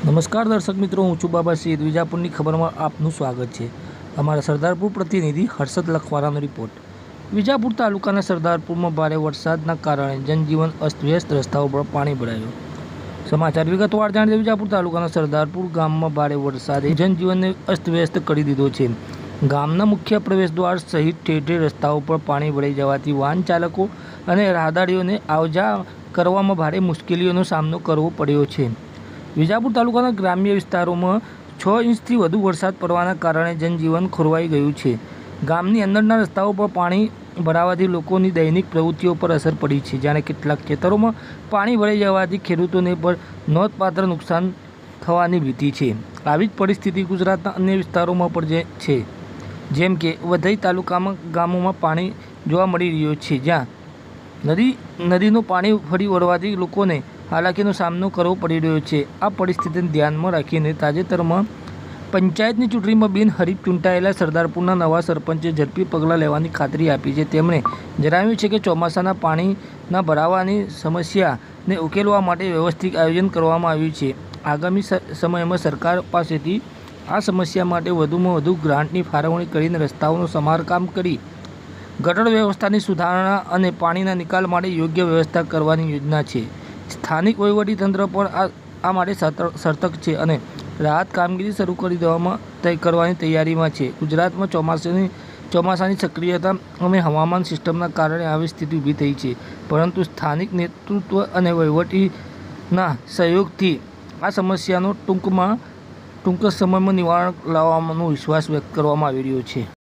નમસ્કાર દર્શક મિત્રો, હું છું બાબા વિજાપુરની ખબરમાં આપનું સ્વાગત છે. અમારા સરદારપુર પ્રતિનિધિ હર્ષદ લખવારાનો રિપોર્ટ. વિજાપુર તાલુકાના સરદારપુરમાં ભારે વરસાદના કારણે જનજીવન અસ્તવ્યસ્ત રસ્તાઓ પર પાણી ભરાયું. સમાચાર વિગતવાર જાણીએ વિજાપુર તાલુકાના સરદારપુર ગામમાં ભારે વરસાદે જનજીવનને અસ્તવ્યસ્ત કરી દીધો છે. ગામના મુખ્ય પ્રવેશ દ્વાર સહિત ઠેર રસ્તાઓ પર પાણી ભરાઈ જવાથી વાહન ચાલકો અને રાહદારીઓને આવજા કરવામાં ભારે મુશ્કેલીઓનો સામનો કરવો પડ્યો છે. વિજાપુર તાલુકાના ગ્રામ્ય વિસ્તારોમાં છ ઇંચથી વધુ વરસાદ પડવાના કારણે જનજીવન ખોરવાઈ ગયું છે. ગામની અંદરના રસ્તાઓ પર પાણી ભરાવાથી લોકોની દૈનિક પ્રવૃત્તિઓ પર અસર પડી છે, જ્યારે કેટલાક ખેતરોમાં પાણી ભરાઈ જવાથી ખેડૂતોને પણ નોંધપાત્ર નુકસાન થવાની ભીતિ છે. આવી જ પરિસ્થિતિ ગુજરાતના અન્ય વિસ્તારોમાં પણ છે. જેમ કે, વધઈ તાલુકામાં ગામોમાં પાણી જોવા મળી રહ્યો છે, જ્યાં નદી, નદીનું પાણી ફરી વળવાથી લોકોને હાલાકીનો સામનો કરવો પડી રહ્યો છે. આ પરિસ્થિતિને ધ્યાનમાં રાખીને તાજેતરમાં પંચાયતની ચૂંટણીમાં બિનહરીફ ચૂંટાયેલા સરદારપુરના નવા સરપંચે ઝડપી પગલાં લેવાની ખાતરી આપી છે. તેમણે જણાવ્યું છે કે ચોમાસાના પાણીના ભરાવાની સમસ્યાને ઉકેલવા માટે વ્યવસ્થિત આયોજન કરવામાં આવ્યું છે. આગામી સમયમાં સરકાર પાસેથી આ સમસ્યા માટે વધુમાં વધુ ગ્રાન્ટની ફાળવણી કરીને રસ્તાઓનું સમારકામ કરી ગટર વ્યવસ્થાની સુધારણા અને પાણીના નિકાલ માટે યોગ્ય વ્યવસ્થા કરવાની યોજના છે. સ્થાનિક વહીવટીતંત્ર પણ આ આ માટે સતર્ક છે અને રાહત કામગીરી શરૂ કરી દેવામાં તય કરવાની તૈયારીમાં છે. ગુજરાતમાં ચોમાસાની ચોમાસાની સક્રિયતા અને હવામાન સિસ્ટમના કારણે આવી સ્થિતિ ઊભી થઈ છે. પરંતુ સ્થાનિક નેતૃત્વ અને વહીવટીના સહયોગથી આ સમસ્યાનો ટૂંકમાં, ટૂંક સમયમાં નિવારણ લાવવાનો વિશ્વાસ વ્યક્ત કરવામાં આવી રહ્યો છે.